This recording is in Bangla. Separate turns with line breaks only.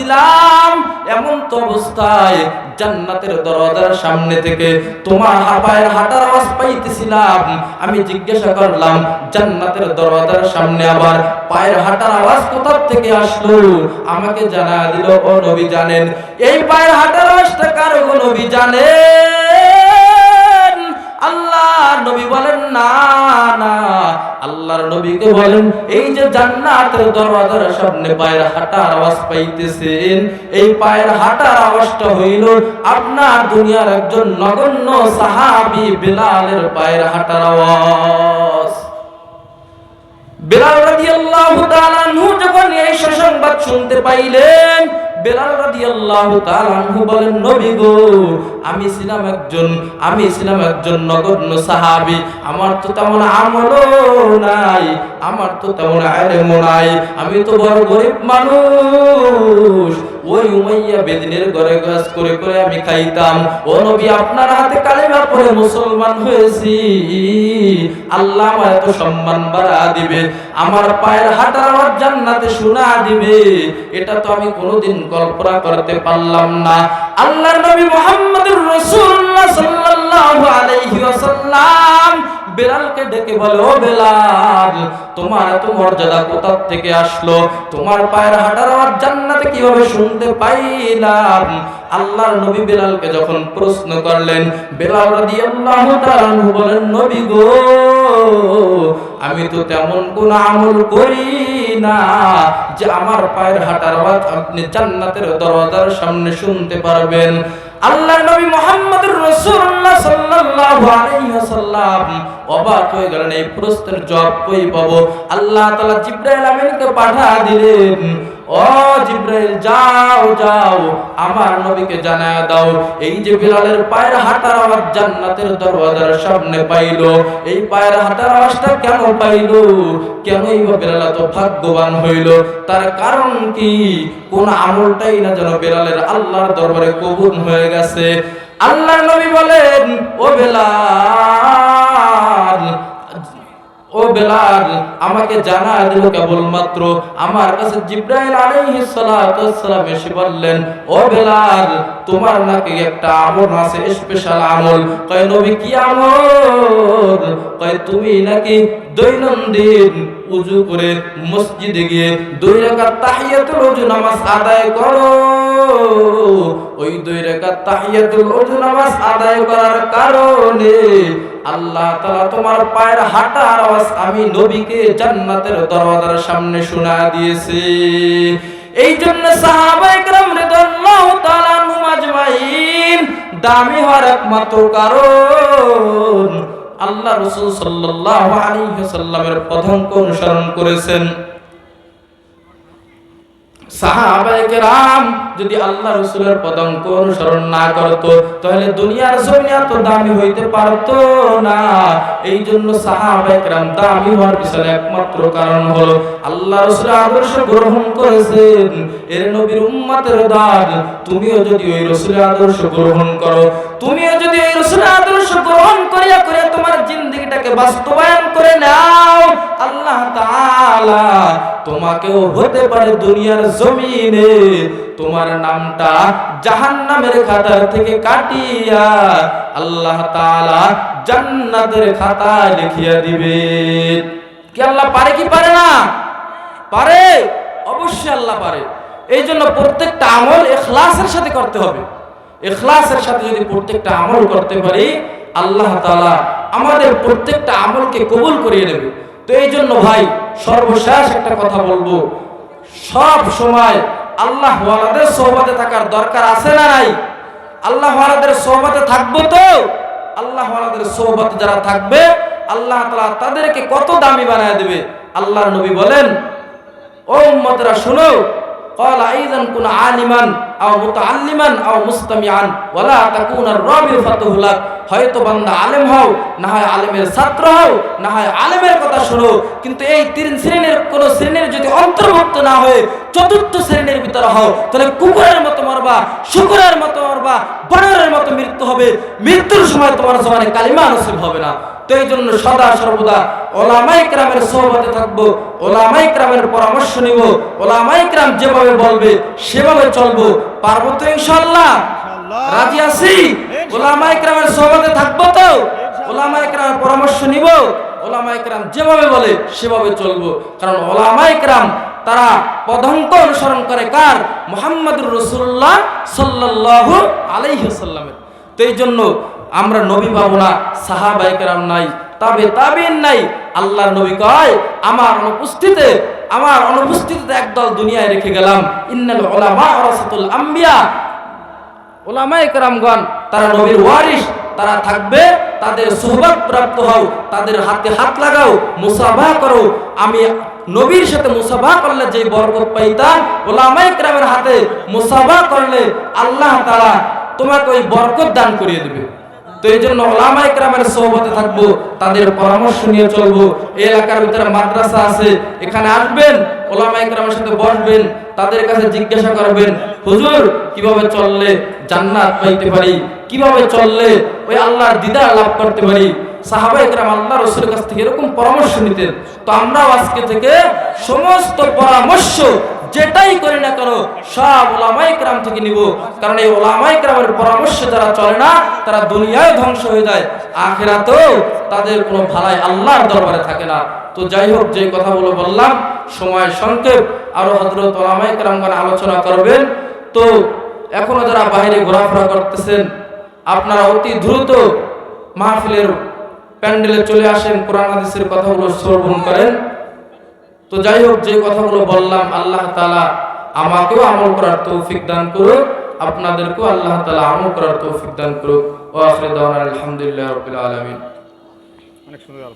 পাইতেছিলাম এমন তো অবস্থায় জান্নাতের দরজার সামনে থেকে তোমার হাপায়ের হাঁটার আওয়াজ পাইতেছিলাম। আমি জিজ্ঞাসা করলাম, জান্নাতের দরজার সামনে আবার পায়ের হাঁটার আওয়াজ কোথা থেকে আসলো? আমাকে জানা দিল, ও নবী জানেন। এই পায়ের হাঁটার আওয়াজটা কার গো নবী জানেন? আল্লাহ নবী বলেন, না না। আল্লাহর নবীকে বলেন এই যে জান্নাতের দরওয়াজার সামনে পায়ের হাঁটার আওয়াজ পাইতেছেন এই পায়ের হাঁটার আওয়াজটা হইল আপনার দুনিয়ার একজন নগণ্য সাহাবী বেলালের পায়ের হাঁটার আওয়াজ। বেলাল রাদিয়াল্লাহু তাআলা আনহু যখন এই সুসংবাদ শুনতে পাইলেন বেলাল রাদিয়াল্লাহু তাআলা বলেন, নবী গো, আমি ছিলাম একজন, আমি ছিলাম একজন নগণ্য সাহাবী। আমার তো তেমন আমলও নাই, আমার তো তেমন আলেমও নাই। আমি তো বড় গরিব মানুষ ওই উমাইয়া বেদিনের ঘরে গাছ করে করে আমি খাইতাম। ও নবী, আপনার হাতে কালিমা পড়ে মুসলমান হয়েছি। আল্লাহ আমার এত সম্মান বাড়া দিবে, আমার পায়ের হাঁটার আমার জান্নাতে শোনা দিবে। এটা তো আমি কোনোদিন কল্পনা করতে পারলাম না। আল্লাহর নবী মুহাম্মদুর রাসূলুল্লাহ সাল্লাল্লাহু আলাইহি ওয়াসাল্লাম বেলালকে ডেকে বলে ও বেলাল, তোমার এত মর্যাদা কোথা থেকে আসলো? তোমার পায়ের হাঁটার আমার জান্নাতে কীভাবে শুনতে পাইলাম? আল্লাহর নবী বেলালকে যখন প্রশ্ন করলেন, বেলাল রাদিয়াল্লাহু তাআলা বলেন, নবী গো, আমি তো তেমন কোন আমল করি না যে আমার পায়ের হাঁটার আওয়াজ আপনি জান্নাতের দরজার সামনে শুনতে পারবেন। আল্লাহ নবী মুহাম্মদুর রাসূলুল্লাহ সাল্লাল্লাহু আলাইহি ওয়াসাল্লাম অবাক হয়ে গেলেন, এই প্রশ্নের জবাব কই পাবো? আল্লাহ তাআলা জিবরাইল আমিনকে পাঠা দিলেন, ও জিব্রাইল, যাও যাও, আমার নবীকে জানায় দাও। এই যে বিলালের পায়ের হাঁটার আওয়াজ জান্নাতের দরওয়াজার সামনে পাইলো, এই পায়ের হাঁটার আওয়াজটা কেন পাইলো? ভাগ্যবান হইল? তার কারণ কি? কোন আমলটাই না যেন বিলালের আল্লাহর দরবারে কবুল হয়ে গেছে। আল্লাহর নবী বলেন, ও বেলাল ও বেলাল, আমাকে জানা দিল কেবলমাত্র। আমার কাছে জিব্রাইল এসে বললেন, ও বেলাল, তোমার নাকি একটা আমল আছে স্পেশাল আমল। কয়, নবী, কি আমল? কয়, তুমি নাকি দৈনন্দিন উজু করে মসজিদে গিয়ে দুই রাকাত তাহিয়াতুল উজু নামাজ আদায় করো। ওই দুই রাকাত তাহিয়াতুল উজু নামাজ আদায় করার কারণে আল্লাহ তাআলা তোমার পায়ের হাঁটার আওয়াজ আমি নবীকে জান্নাতের দরওয়াজার সামনে শোনা দিয়েছি এই জন্য সাহাবায়ে کرام রাদিয়াল্লাহু তাআলা আনহুম আজমাইন দামি হওয়ার একমাত্র কারণ আল্লাহ রাসূল সাল্লাল্লাহু আলাইহি ওয়াসাল্লামের পথঙ্ক অনুসরণ করেছেন যদি আল্লাহ রসুলের পদঙ্ক অনুসরণ না করত, তাহলে দুনিয়ার জমিনে এত দামি হইতে পারতো না। এই জন্য সাহাবায়ে কেরাম দামি হওয়ার পিছনে একমাত্র কারণ হলো, আল্লাহ রসুলের আদর্শ গ্রহণ করেছেন। এর নবীর উম্মতের দান তুমিও যদি ওই রসুলের আদর্শ গ্রহণ করো, তুমিও যদি ওই রসুলের আদর্শ গ্রহণ করিয়া করে তোমার জিন্দগিটাকে বাস্তবায়ন করে নাও আল্লাহ তাআলা তোমাকেও হতে পারে দুনিয়ার জমিনে। তোমার নামটা জাহান্নামের খাতার থেকে কাটিয়া আল্লাহ তাআলা জান্নাতের খাতায় লিখিয়া দিবে। কি আল্লাহ পারে কি পারে না? পারে? অবশ্যই আল্লাহ পারে। এই জন্য প্রত্যেকটা আমল এখলাসের সাথে করতে হবে। এখলাসের সাথে যদি প্রত্যেকটা আমল করতে পারি, আল্লাহ তাআলা আমাদের প্রত্যেকটা আমলকে কবুল করিয়ে নেবে তো এই জন্য ভাই সর্বশেষ একটা কথা বলবো সব সময় আল্লাহ ওয়ালাদের সোহবতে থাকার দরকার আছে না নাই আল্লাহ ওয়ালাদের সোহবতে থাকবো তো আল্লাহ ওয়ালাদের সোহবতে যারা থাকবে আল্লাহ তাআলা তাদেরকে কত দামি বানায় দেবে আল্লাহর নবী বলেন ও উম্মতরা শুনো قال ايضا كن عالما আও মুতাআল্লিমান, আও মুস্তামিআন। ওয়ালা তাকুনার রাবি ফাতুহুলাক। হয়তো বান্দা আলেম হও, না হয় আলেমের ছাত্র হও, না হয় আলেমের কথা শুনো। কিন্তু এই তিন শ্রেণির, কোন শ্রেণির যদি অন্তর্ভুক্ত না হয়ে চতুর্থ শ্রেণির ভিতরে হও, তাহলে কুকুরের মতো মরবা, শুকুরের মতো মরবা, বানরের মতো মৃত্যু হবে। মৃত্যুর সময় তোমার জমানে কালিমা নসিব হবে না। তো এই জন্য সদা সর্বদা ওলামাই ক্রামের সোহবতে থাকব ওলামাই ক্রামের পরামর্শ নিব ওলামাই ক্রাম যেভাবে বলবে সেভাবে চলবো পারব তো ইনশাল্লাহ রাজি আছি? ওলামাই ক্রামের সোহবতে থাকব তো? ওলামাই ক্রামের পরামর্শ নিব ওলামাই ক্রাম যেভাবে বলে সেভাবে চলবো। কারণ ওলামাই ক্রাম তারা পদঙ্ক অনুসরণ করে কার? মোহাম্মদুর রসুল্লাহ সাল্লাল্লাহু আলাইহি সাল্লামের তো এই জন্য আমরা নবী পাবো না সাহাবাই নাই, তবে তাবিন নাই। আল্লাহর নবী কয়, আমার অনুপস্থিতিতে আমার অনুপস্থিতিতে একদল দুনিয়ায় রেখে গেলাম। ইন্নাল উলামা ওয়ারাসাতুল আম্বিয়া। ওলামায়ে কেরামগণ, তারা নবীর ওয়ারিস তারা থাকবে, তাদের সোহবত প্রাপ্ত হও, তাদের হাতে হাত লাগাও, মুসাফা করো। আমি নবীর সাথে মুসাফা করলে যে বরকত পাইতাম ওলামায়ে কেরামের হাতে মুসাফা করলে আল্লাহ তাআলা তোমাকে ওই বরকত দান করিয়ে দেবে। তো এই জন্য ওলামা ইকরামের সোহবতে থাকব, তাদের পরামর্শ নিয়ে চলবো। এলাকার ভিতরে মাদ্রাসা আছে, এখানে আসবেন ওলামা ইকরামের সাথে বসবেন, তাদের কাছে জিজ্ঞাসা করবেন, হুজুর, কীভাবে চললে জান্নাত পাইতে পারি? কীভাবে চললে ওই আল্লাহর দিদার লাভ করতে পারি? সাহাবা ইকরাম আল্লাহ কাছ থেকে এরকম পরামর্শ নিতেন। তো আমরাও আজকে থেকে সমস্ত পরামর্শ যেটাই করি না কেন সব ওলামাই ক্রাম থেকে নিব। কারণ এই ওলামাই ক্রামের পরামর্শে যারা চলে না, তারা দুনিয়ায় ধ্বংস হয়ে যায়। আখেরাতেও তাদের কোনো ভালাই আল্লাহর দরবারে থাকে না। তো যাই হোক যে কথাগুলো বললাম, সময় সংক্ষেপ, আরও হজরত ওলামাই ক্রামগণ আলোচনা করবেন। তো এখনও যারা বাইরে ঘোরাফেরা করতেছেন, আপনারা অতি দ্রুত মাহফিলের প্যান্ডেলে চলে আসেন, কোরআন হাদিসের কথাগুলো শ্রবণ করেন। তো যাই হোক, যে কথাগুলো বললাম, আল্লাহ তালা আমাকেও আমল করার তৌফিক দান করুক, আপনাদেরকেও আল্লাহ তালা আমল করার তৌফিক দান করুক। ও আসলে আলহামদুলিল্লাহ আলমিন।
অনেক সুন্দর